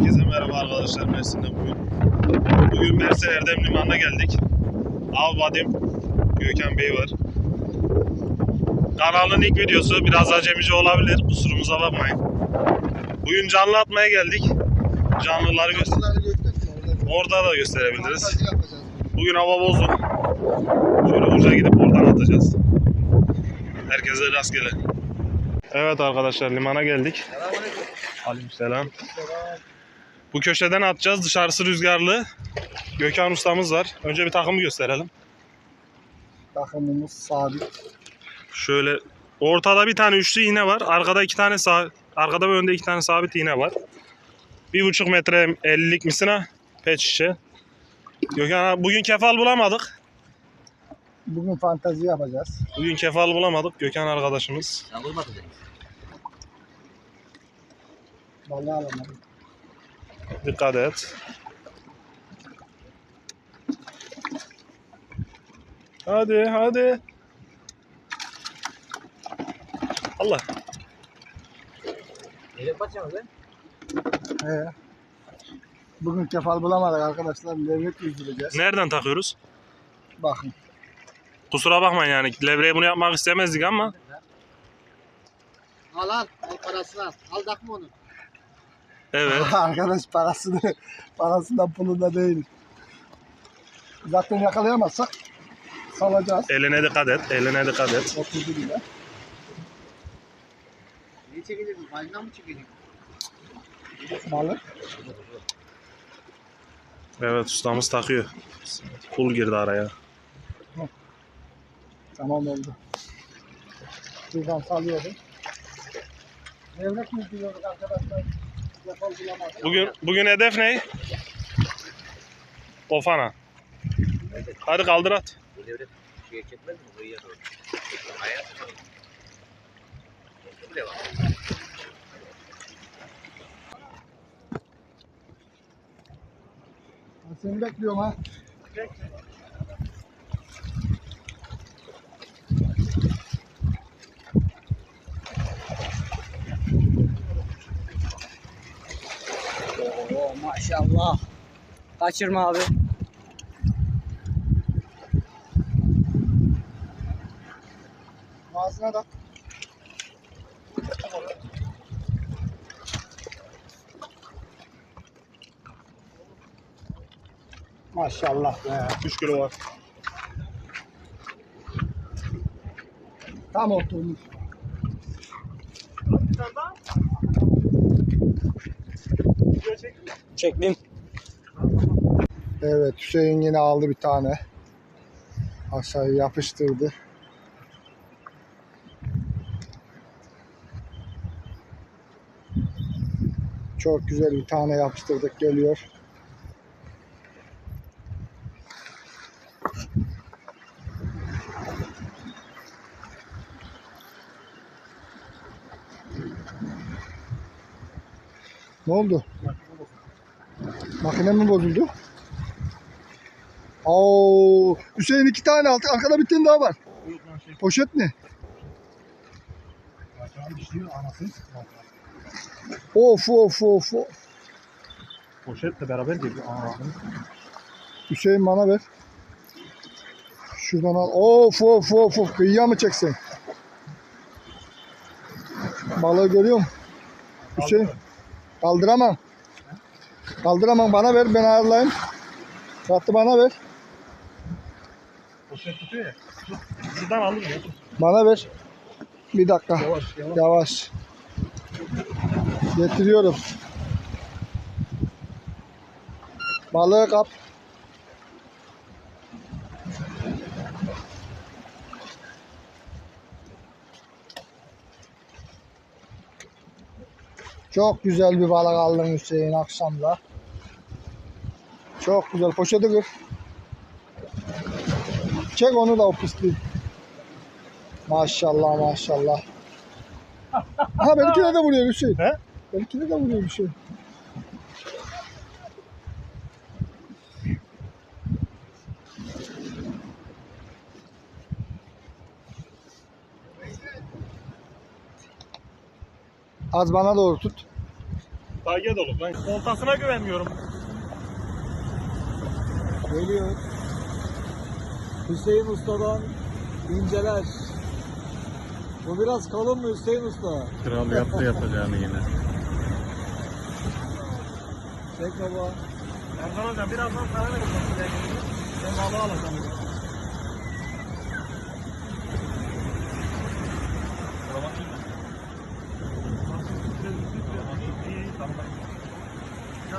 Herkese merhaba arkadaşlar Mersin'den bugün. Bugün Mersin Erdem Limanı'na geldik. Av Vadim Gökhan Bey var. Kanalın ilk videosu biraz acemici olabilir. Kusurumuza bakmayın. Bugün canlı atmaya geldik. Canlıları göster orada. da gösterebiliriz. Bugün hava bozuk. Şöyle uca gidip oradan atacağız. Herkese rastgele. Evet arkadaşlar limana geldik. Aleykümselam. Bu köşeden atacağız. Dışarısı rüzgarlı. Gökhan ustamız var. Önce bir takımı gösterelim. Takımımız sabit. Şöyle ortada bir tane üçlü iğne var. Arkada iki tane sağ, arkada ve önde iki tane sabit iğne var. Bir buçuk metre 50'lik misina pet şişe. Gökhan abi, bugün kefal bulamadık. Bugün fantezi yapacağız. Bugün kefal bulamadık. Gökhan arkadaşımız. Sen vurmadın beni. Vallahi alamadım. Dikkat et. Hadi hadi. Allah. Nereye bakacaksın lan? Ee, bugün kefal bulamadık arkadaşlar. Levrek yüzdüreceğiz. Nereden takıyoruz? Bakın. Kusura bakmayın yani levreye bunu yapmak istemezdik ama Al al. Al parasını al. Al takma onu. Evet. Arkadaş parasını parasından pulunda değil. Zaten yakalayamazsak salacağız. Eline dikkat et. Eline dikkat et. Oturdu bile. Ne? Halinden mı çekeceksin? Balık. Evet ustamız takıyor. Pul girdi araya. Tamam oldu. Buradan salıyordum. Levrek yüzdürüyoruz arkadaşlar. Bugün bugün hedef ne? Ofana. Hadi kaldır at. Bu devlet şeye çekmez mi? Buraya doğru. Hayat. Buraya bak. Ben Seni bekliyorum ha. Oo maşallah. Kaçırma abi. Ağzına da. Maşallah be. 3 kilo var. Tam oturmuş. Çektim. Evet Hüseyin yine aldı bir tane. Aşağıya yapıştırdı. Çok güzel bir tane yapıştırdık geliyor. Ne oldu? Makine mi bozuldu? Oo, Hüseyin iki tane aldı. Arkada bir tane daha var. Poşet ne? Of of of. Poşetle beraber geliyor. Hüseyin bana ver. Şuradan al. Of of of of. Kıyıya mı çeksen? Balığı görüyor musun? Hüseyin. Kaldıramam. Kaldıramam. Bana ver. Ben ayarlayayım. Rahatı bana ver. Poşet tutuyor ya. Şuradan alır ya. Bana ver. Bir dakika. Yavaş yavaş. Yavaş. Getiriyorum. Balığı kap. Çok güzel bir balık aldın Hüseyin akşamda. Çok güzel. Poşeti kır. Çek onu da o pisliği. Maşallah maşallah. Ha benimkine de vuruyor Hüseyin. He? Benimkine de vuruyor Hüseyin. Az bana doğru tut. Taget olur lan. Oltasına güvenmiyorum. Geliyor. Hüseyin Usta'dan inceler. Bu biraz kalın mı Hüseyin Usta? Kral yaptı yapacağını yine. Çek baba. Erkan hocam birazdan sana verin. Ben balığı alacağım.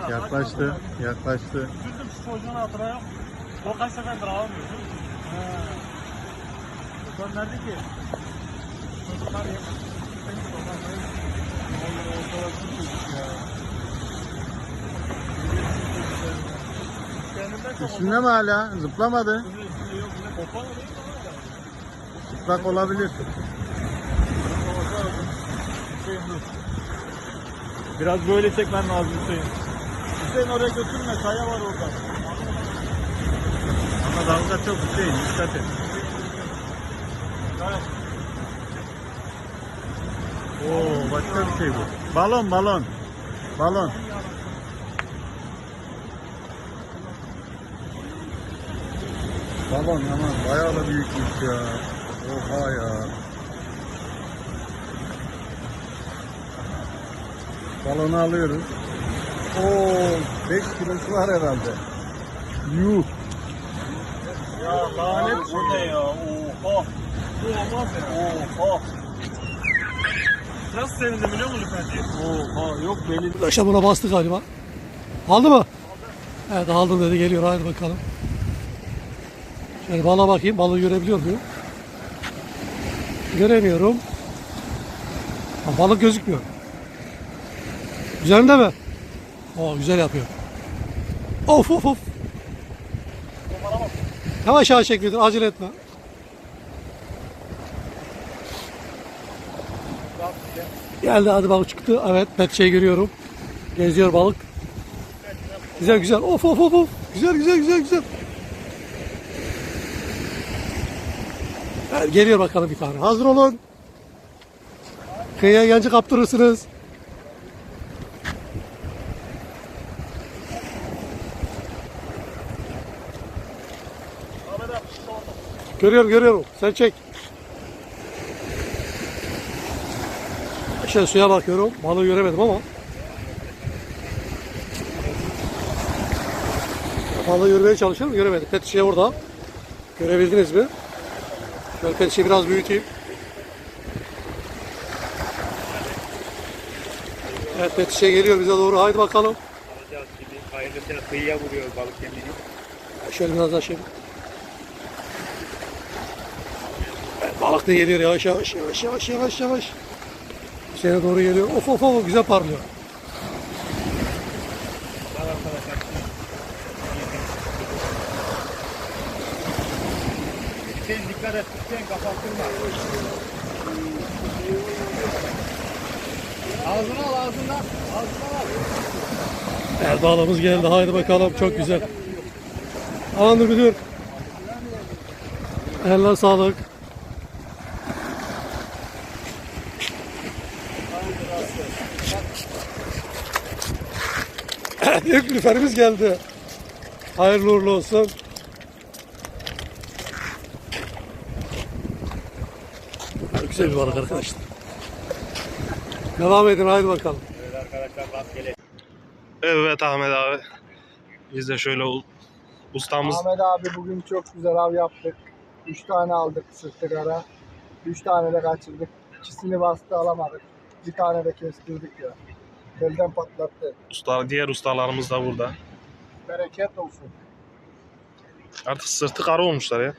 Yaklaştı, yaklaştı. Çocuğun hatırına yok. O kaç seferdir ağlamıyor. Sen nerede ki? Çocuklar ya. Kendimden çok Üstünde mi hala? Zıplamadı. Zıplak olabilir. Biraz böyle çekmen lazım Hüseyin. Hüseyin oraya götürme, kaya var orada. Ama dalga çok Hüseyin, dikkat et. Oo, başka bir şey bu. Balon, balon. Balon. Balon aman bayağı da büyükmüş ya. Oha ya. Balonu alıyoruz. Oo, 5 kilosu var herhalde. Yuh. Ya lanet bu ne ya? Oha. Bu olmaz ya. Oha. Nasıl sevindim biliyor musun Lütfen'ciğim? Oha yok belli. Arkadaşlar buna bastı galiba. Aldı mı? Evet aldım dedi geliyor hadi bakalım. Şöyle balığa bakayım balığı görebiliyor muyum? Göremiyorum. Ha, balık gözükmüyor. Üzerinde mi? Oo güzel yapıyor. Of of of. Yavaş yavaş çekiyordur acele etme. Geldi hadi balık çıktı. Evet pet şey görüyorum. Geziyor balık. Güzel güzel. Of of of of. Güzel güzel güzel güzel. Geliyor bakalım bir tane. Hazır olun. Kıyıya gelince kaptırırsınız. Görüyorum görüyorum. Sen çek. Şöyle suya bakıyorum. Balığı göremedim ama. Balığı görmeye çalışıyorum. Göremedim. Pet şişe orada. Görebildiniz mi? Şöyle pet şişeyi biraz büyüteyim. Evet pet şişe geliyor bize doğru. Haydi bakalım. Hayırlısıyla kıyıya vuruyor balık yemini. Şöyle biraz daha şey. Da geliyor yavaş yavaş yavaş yavaş yavaş yavaş. Şeye doğru geliyor. Of of of güzel parlıyor. Hüseyin dikkat et. Hüseyin kapattırma. Ağzına al ağzına. Ağzına al. Balığımız geldi. Haydi bakalım çok güzel. Anladım müdür. Eline sağlık. Evet, ilk lüferimiz geldi. Hayırlı uğurlu olsun. Güzel bir balık arkadaşlar. Devam edin haydi bakalım. Evet arkadaşlar rastgele. Evet Ahmet abi. Biz de şöyle ustamız Ahmet abi bugün çok güzel av yaptık. 3 tane aldık sırtıkara. 3 tane de kaçırdık. İkisini bastı alamadık. Bir tane de kestirdik ya. Belden patlattı. usta, diğer ustalarımız da burada. Bereket olsun. Artık sırtı kara olmuşlar ya.